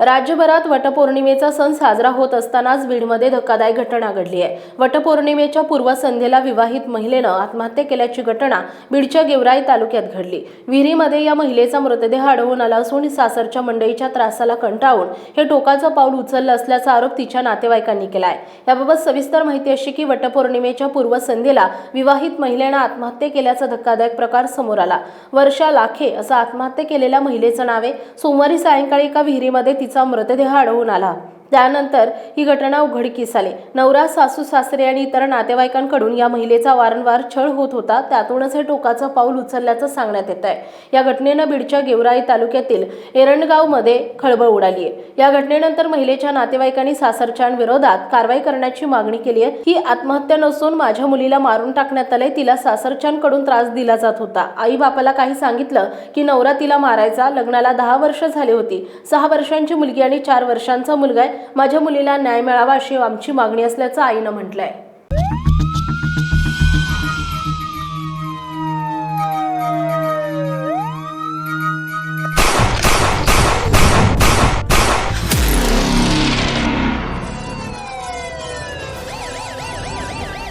राज्यभरात वटपौर्णिमेचा सण साजरा होत असतानाच बीडमध्ये धक्कादायक घटना घडली आहे. वटपौर्णिमेच्या पूर्वसंध्येला विवाहित महिलेनं आत्महत्या केल्याची घटना बीडच्या गेवराई तालुक्यात घडली. विहिरीमध्ये या महिलेचा मृतदेह आढळून आला असून सासरच्या मंडईच्या त्रासाला कंटाळून हे टोकाचं पाऊल उचललं असल्याचा आरोप तिच्या नातेवाईकांनी केला आहे याबाबत सविस्तर माहिती अशी की वटपौर्णिमेच्या पूर्वसंध्येला विवाहित महिलेनं आत्महत्या केल्याचा धक्कादायक प्रकार समोर आला. वर्षा लाखे असं आत्महत्या केलेल्या महिलेचं नाव आहे. सोमवारी सायंकाळी एका विहिरीमध्ये तिचा मृतदेह आढळून आला. त्यानंतर ही घटना उघडकीस आली. नवरा सासू सासरे आणि इतर नातेवाईकांकडून या महिलेचा वारंवार छळ होत होता. त्यातूनच हे टोकाचं पाऊल उचलल्याचं सांगण्यात येत आहे या घटनेनं बीडच्या गेवराई तालुक्यातील एरणगावमध्ये खळबळ उडाली आहे. या घटनेनंतर महिलेच्या नातेवाईकांनी सासरच्यांविरोधात कारवाई करण्याची मागणी केली आहे. ही आत्महत्या नसून माझ्या मुलीला मारून टाकण्यात आलंय. तिला सासरच्यांकडून त्रास दिला जात होता. आई बापाला काही सांगितलं की नवरा तिला मारायचा. लग्नाला दहा वर्ष झाली होती. सहा वर्षांची मुलगी आणि चार वर्षांचा मुलगा आहे. माझ्या मुलीला न्याय मिळावा अशी आमची मागणी असल्याचं आईनं म्हटलंय.